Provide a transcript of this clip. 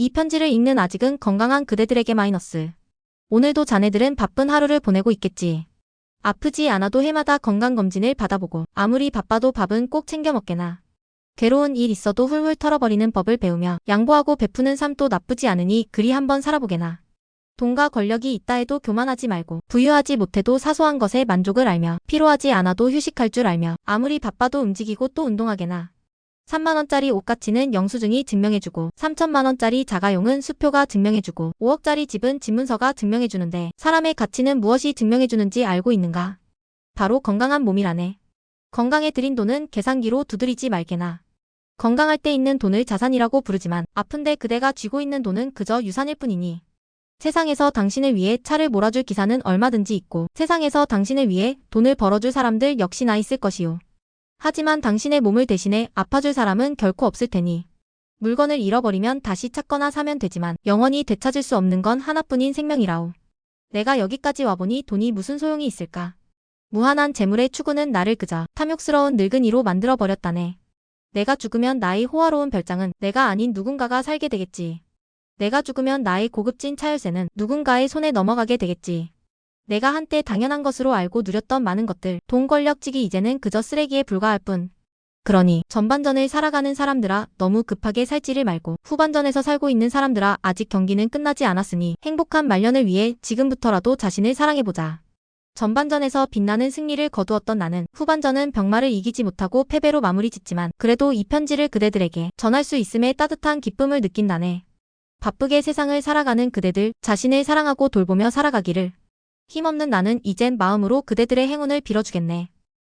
이 편지를 읽는 아직은 건강한 그대들에게 마이너스. 오늘도 자네들은 바쁜 하루를 보내고 있겠지. 아프지 않아도 해마다 건강검진을 받아보고 아무리 바빠도 밥은 꼭 챙겨 먹게나. 괴로운 일 있어도 훌훌 털어버리는 법을 배우며 양보하고 베푸는 삶도 나쁘지 않으니 그리 한번 살아보게나. 돈과 권력이 있다 해도 교만하지 말고 부유하지 못해도 사소한 것에 만족을 알며 피로하지 않아도 휴식할 줄 알며 아무리 바빠도 움직이고 또 운동하게나. 3만원짜리 옷 가치는 영수증이 증명해주고 3천만원짜리 자가용은 수표가 증명해주고 5억짜리 집은 집문서가 증명해주는데 사람의 가치는 무엇이 증명해주는지 알고 있는가? 바로 건강한 몸이라네. 건강에 들인 돈은 계산기로 두드리지 말게나. 건강할 때 있는 돈을 자산이라고 부르지만 아픈데 그대가 쥐고 있는 돈은 그저 유산일 뿐이니. 세상에서 당신을 위해 차를 몰아줄 기사는 얼마든지 있고 세상에서 당신을 위해 돈을 벌어줄 사람들 역시나 있을 것이요. 하지만 당신의 몸을 대신해 아파줄 사람은 결코 없을 테니. 물건을 잃어버리면 다시 찾거나 사면 되지만 영원히 되찾을 수 없는 건 하나뿐인 생명이라오. 내가 여기까지 와보니 돈이 무슨 소용이 있을까? 무한한 재물의 추구는 나를 그저 탐욕스러운 늙은이로 만들어버렸다네. 내가 죽으면 나의 호화로운 별장은 내가 아닌 누군가가 살게 되겠지. 내가 죽으면 나의 고급진 차열세는 누군가의 손에 넘어가게 되겠지. 내가 한때 당연한 것으로 알고 누렸던 많은 것들, 돈 권력직이 이제는 그저 쓰레기에 불과할 뿐. 그러니 전반전을 살아가는 사람들아 너무 급하게 살지를 말고 후반전에서 살고 있는 사람들아 아직 경기는 끝나지 않았으니 행복한 말년을 위해 지금부터라도 자신을 사랑해보자. 전반전에서 빛나는 승리를 거두었던 나는 후반전은 병마를 이기지 못하고 패배로 마무리 짓지만 그래도 이 편지를 그대들에게 전할 수 있음에 따뜻한 기쁨을 느낀다네. 바쁘게 세상을 살아가는 그대들 자신을 사랑하고 돌보며 살아가기를. 힘없는 나는 이젠 마음으로 그대들의 행운을 빌어주겠네.